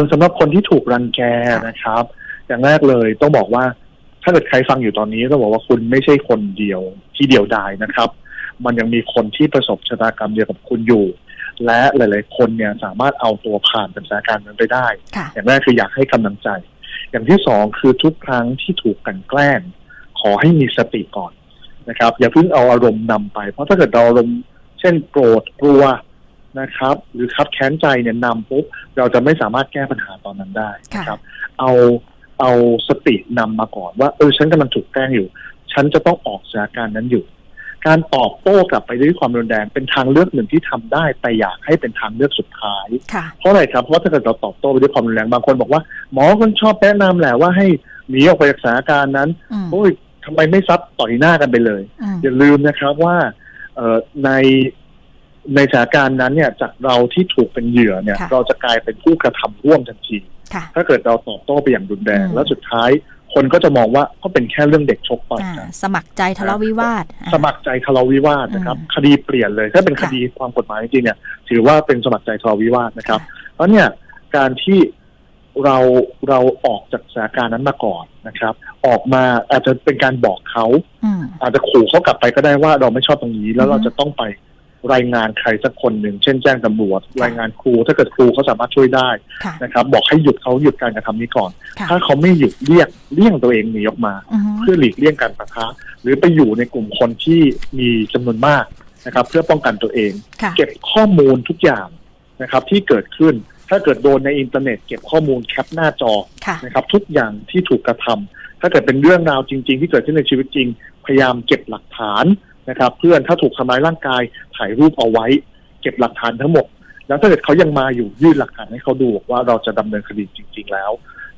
อสำหรับคนที่ถูกรังแกนะครับ อย่างแรกเลยต้องบอกว่า ถ้าเกิดใครฟังอยู่ตอนนี้ต้องบอกว่าคุณไม่ใช่คนเดียวที่เดียวดายนะครับ มันยังมีคนที่ประสบชะตากรรมเดียวกับคุณอยู่ และหลาย ๆ คนเนี่ยสามารถเอาตัวผ่านสถานการณ์นั้นไปได้ค่ะอย่างแรกคืออยากให้กำลังใจ อย่างที่สองคือทุกครั้งที่ถูกกลันแกล้ง ขอให้มีสติก่อนนะครับ อย่าเพิ่งเอาอารมณ์นำไป เพราะถ้าเกิดเราอารมณ์เช่นโกรธกลัว นะครับ หรือคับแค้นใจเนี่ยนำปุ๊บเราจะไม่สามารถแก้ปัญหาตอนนั้นได้นะครับ เอาเอาสตินำมาก่อนว่าเออฉันกำลังถูกแกล้งอยู่ ฉันจะต้องออกสถานการณ์นั้นอยู่ การตอบโต้กลับไปด้วยความรุนแรงเป็นทางเลือกหนึ่งที่ทำได้ แต่อยากให้เป็นทางเลือกสุดท้ายค่ะเพราะอะไรครับเพราะว่าถ้าเกิดเราตอบโต้ไปด้วยความรุนแรงบางคนบอกว่า หมอคนชอบแนะนำแหละว่าให้หนีออกไปจากสถานการณ์นั้นอืมโอ้ยทำไมไม่ซัดต่อยหน้ากันไปเลยอืมอย่าลืมนะครับว่าเอ่อใน ในสถานการณ์นั้นเนี่ยจากเราที่ถูกเป็นเหยื่อเนี่ยค่ะเราจะกลายเป็นผู้กระทำร่วมทันทีค่ะถ้าเกิดเราตอบโต้ไปอย่างรุนแรงอืมแล้วสุดท้ายคนก็จะมองว่าก็เป็นแค่เรื่องเด็กชกต่อยอ่ากันสมัครใจทะเลาะวิวาทอ่าสมัครใจทะเลาะวิวาทนะครับอืมคดีเปลี่ยนเลยถ้าเป็นคค่ะดีความกฎหมายจริงๆเนี่ย ถือว่าเป็นสมัครใจทะเลาะวิวาทนะครับ เพราะเนี่ยการที่เราเราออกจากสถานการณ์นั้นมาก่อนนะครับ ออกมาอาจจะเป็นการบอกเขาอืมอาจจะขู่เขากลับไปก็ได้ว่าเราไม่ชอบตรงนี้แล้วอือฮึเราจะต้องไป รายงานใครสักคนหนึ่งเช่นแจ้งตำรวจค่ะรายงานครูถ้าเกิดครูเขาสามารถช่วยได้ค่ะนะครับ บอกให้หยุดเขาหยุดการกระทำนี้ก่อนค่ะถ้าเขาไม่หยุดเรียกเลี่ยงตัวเองหนีออกมาอือฮึเพื่อหลีกเลี่ยงการปะทะหรือไปอยู่ในกลุ่มคนที่มีจำนวนมากนะครับ เพื่อป้องกันตัวเองค่ะเก็บข้อมูลทุกอย่างนะครับ ที่เกิดขึ้นถ้าเกิดโดนในอินเทอร์เน็ตเก็บข้อมูลแคปหน้าจอค่ะนะครับ ทุกอย่างที่ถูกกระทำถ้าเกิดเป็นเรื่องราวจริง ๆ ที่เกิดขึ้นในชีวิตจริง พยายามเก็บหลักฐาน นะครับ เพื่อนถ้าถูกทำร้ายร่างกายถ่ายรูปเอาไว้ เก็บหลักฐานทั้งหมด แล้วถ้าเกิดเขายังมาอยู่ยื่นหลักฐานให้เขาดูว่าเราจะดำเนินคดีจริง ๆ แล้ว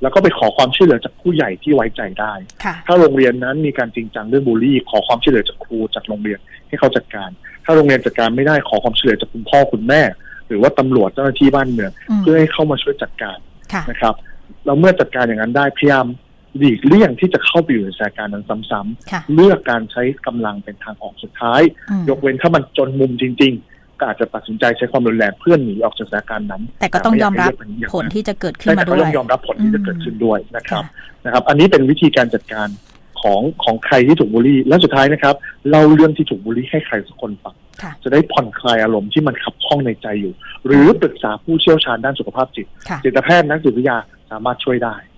แล้วก็ไปขอความช่วยเหลือจากผู้ใหญ่ที่ไว้ใจได้ค่ะถ้าโรงเรียนนั้นมีการจริงจังเรื่องบูลลี่ ขอความช่วยเหลือจากครูจากโรงเรียนให้เขาจัดการ ถ้าโรงเรียนจัดการไม่ได้ขอความช่วยเหลือจากคุณพ่อคุณแม่ หรือว่าตำรวจเจ้าหน้าที่บ้านเมืองอืมเพื่อให้เข้ามาช่วยจัดการค่ะนะครับแล้วเมื่อจัดการอย่างนั้นได้พยายาม หลีกเลี่ยงที่จะเข้าไปอยู่ในสถานการณ์นั้นซ้ำค่ะๆเลือกการใช้กำลังเป็นทางออกสุดท้ายอืมยกเว้นถ้ามันจนมุมจริง ๆ ก็อาจจะตัดสินใจใช้ความรุนแรงเพื่อหนีออกจากสถานการณ์นั้น แต่ก็ต้องยอมรับแต่ไอยากให้เลือกเป็นอย่างนั้นผลที่จะเกิดขึ้นใช่มาแต่ด้ก็วยต้องยอมรับผลที่จะเกิดขึ้นด้วยนะครับค่ะนะครับ อันนี้เป็นวิธีการจัดการของของใครที่ถูกบูลลี่ และสุดท้ายนะครับเล่าเรื่องที่ถูกบูลลี่ให้ใครสักคนฟังค่ะจะได้ผ่อนคลายอารมณ์ที่มันขับข้องในใจอยู่ หรือปรึกษาผู้เชี่ยวชาญด้านสุขภาพจิตค่ะจิตแพทย์นักจิตวิทยาสามารถช่วยได้อืม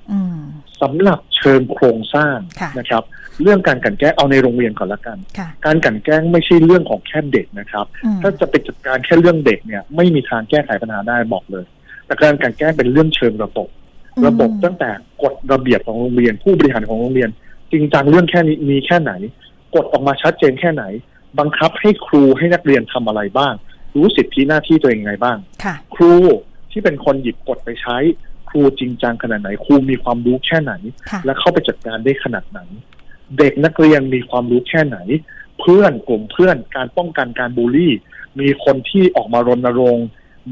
สำหรับเชิงโครงสร้างค่ะนะครับ เรื่องการกลันแกล้งเอาในโรงเรียนก่อนละกันค่ะการกลันแกล้งไม่ใช่เรื่องของแค่เด็กนะครับอืมถ้าจะไปจัดการแค่เรื่องเด็กเนี่ย ไม่มีทางแก้ไขปัญหาได้บอกเลย แต่การกลันแกล้งเป็นเรื่องเชิงระบบระบบตั้งแต่กฎระเบียบของโรงเรียน ผู้บริหารของโรงเรียน จริงจังเรื่องแค่นี้มีแค่ไหน กฎออกมาชัดเจนแค่ไหน บังคับให้ครูให้นักเรียนทำอะไรบ้าง รู้สิทธิหน้าที่ตัวเองไงบ้างค่ะครูที่เป็นคนหยิบกฎไปใช้ค รูจริงจังขนาดไหนครูมีความรู้แค่ไหนค่ะและเข้าไปจัดการได้ขนาดไหน เด็กนักเรียนมีความรู้แค่ไหน เพื่อนกลุ่มเพื่อนการป้องกันการบูลลี่ มีคนที่ออกมารณรงค์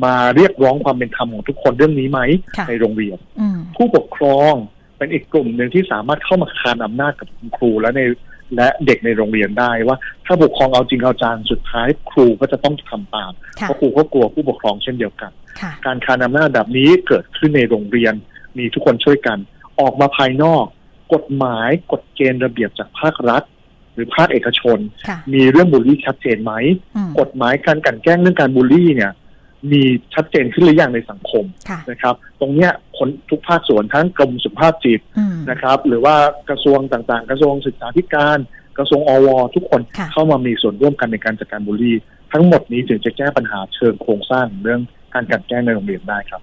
มาเรียกร้องความเป็นธรรมของทุกคนเรื่องนี้ไหมค่ะในโรงเรียนอืมผู้ปกครองเป็นอีกกลุ่มหนึ่งที่สามารถเข้ามาคานอำนาจกับคุณครูและใน และเด็กในโรงเรียนได้ว่า ถ้าปกครองเอาจริงเอาจังสุดท้ายครูก็จะต้องทำตามค่ะเพราะครูก็กลัวผู้ปกครองเช่นเดียวกันค่ะการคานอำนาจแบบนี้เกิดขึ้นในโรงเรียนมีทุกคนช่วยกัน ออกมาภายนอก กฎหมายกฎเกณฑ์ระเบียบจากภาครัฐ หรือภาคเอกชนค่ะมีเรื่องบูลลี่ชัดเจนไหมอืมกฎหมายการกลันแกล้งเรื่องการบูลลี่เนี่ย มีชัดเจนขึ้นหรือยังในสังคมค่ะนะครับ ตรงเนี้ยคนทุกภาคส่วนทั้งกรมสุขภาพจิตอืมนะครับ หรือว่ากระทรวงต่างๆ กระทรวงศึกษาธิการ กระทรวงอว ทุกคนค่ะเข้ามามีส่วนร่วมกันในการจัดการบูลลี่ ทั้งหมดนี้ถึงจะแก้ปัญหาเชิงโครงสร้างเรื่องการกลันแกล้งในโรงเรียนได้ครับ